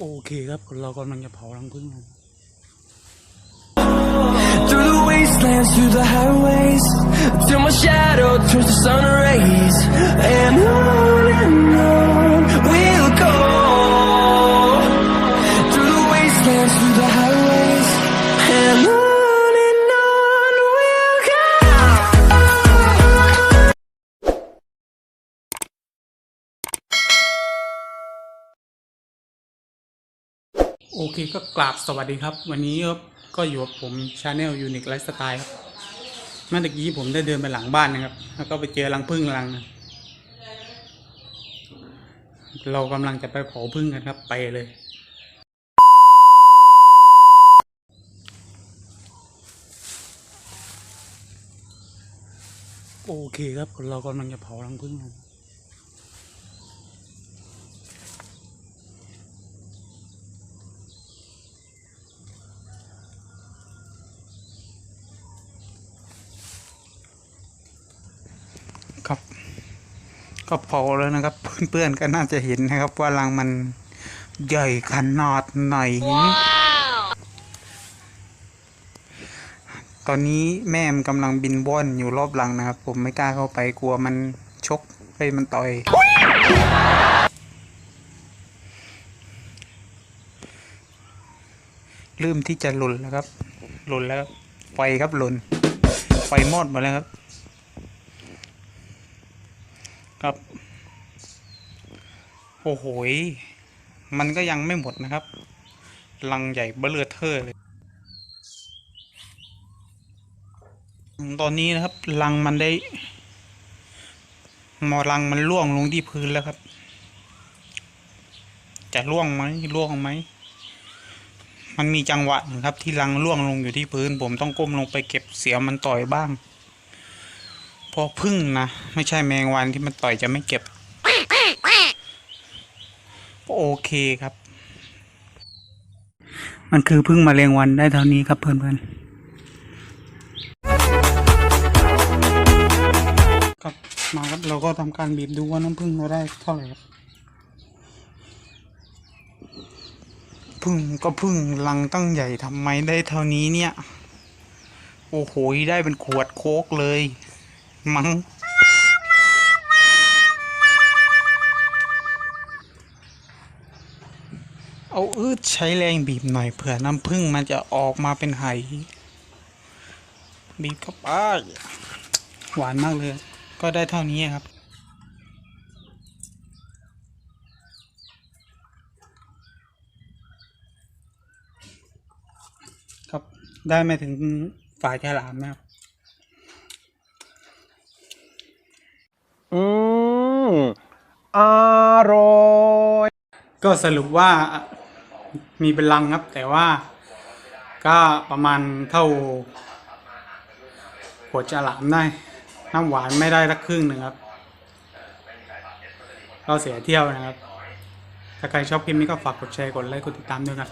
โอเคครับ เรากำลังจะเผารังพึ่งกัน Through the wastelands, through the highways Till my shadow turns to sun rays And I โอเคก็กราบสวัสดีครับ วันนี้ครับก็อยู่กับผมชาแนลยูนิคไลฟ์สไตล์ครับเมื่อกี้ผมได้เดินไปหลังบ้านนะครับ แล้วก็ไปเจอรังผึ้งรัง เรากำลังจะไปเผาผึ้งกันครับ ไปเลย โอเคครับเรากำลังจะเผารังผึ้งกัน ครับ ก็เผาแล้วนะครับ เพื่อนๆก็น่าจะเห็นนะครับ ว่ารังมันใหญ่ขนาดไหน ตอนนี้แม่มันกำลังบินว่อนอยู่รอบรังนะครับ ผมไม่กล้าเข้าไปกลัวมันชกไปมันต่อยเริ่มที่จะหล่นแล้วครับ หล่นแล้วครับไฟครับหล่นไฟมอดหมดแล้วครับ ครับ โอ้โหมันก็ยังไม่หมดนะครับ ลังใหญ่เบ้อเลอเทอเลย ตอนนี้นะครับ ลังมันได้ มอลังมันล่วงลงที่พื้นแล้วครับ จะล่วงไหมล่วงไหม มันมีจังหวะนะครับ ที่ลังล่วงลงอยู่ที่พื้น ผมต้องก้มลงไปเก็บเสียมันต่อยบ้าง พราะพึ่งนะ ไม่ใช่แมงวันที่มันต่อยจะไม่เก็บโอเคครับ มันคือพึ่งมาเรียงวันได้เท่านี้ครับเพื่อนๆครับมาครับเราก็ทำการบีบดูว่าน้ำพึ่งเราได้เท่าไหร่ครับพึ่งก็พึ่งลังตั้งใหญ่ทำไมได้เท่านี้เนี่ย โอ้โห ได้เป็นขวดโคกเลย มัง้งเอาอืดใช้แรงบีบหน่อยเผื่อน้ำพึ่งมันจะออกมาเป็นไหบีบเข้าไปหวานมากเลย ก็ได้เท่านี้ครับครับได้ไม่ถึงฝ่ายฉลามนะครับ อืมอร่อยก็สรุปว่ามีเป็นลังครับ แต่ว่าก็ประมาณเท่าหัวฉลามได้ น้ำหวานไม่ได้สักครึ่งหนึ่งครับ ก็เสียเที่ยวนะครับ ถ้าใครชอบคลิปนี้ก็ฝากกดแชร์กดไลค์กดติดตามด้วยครับ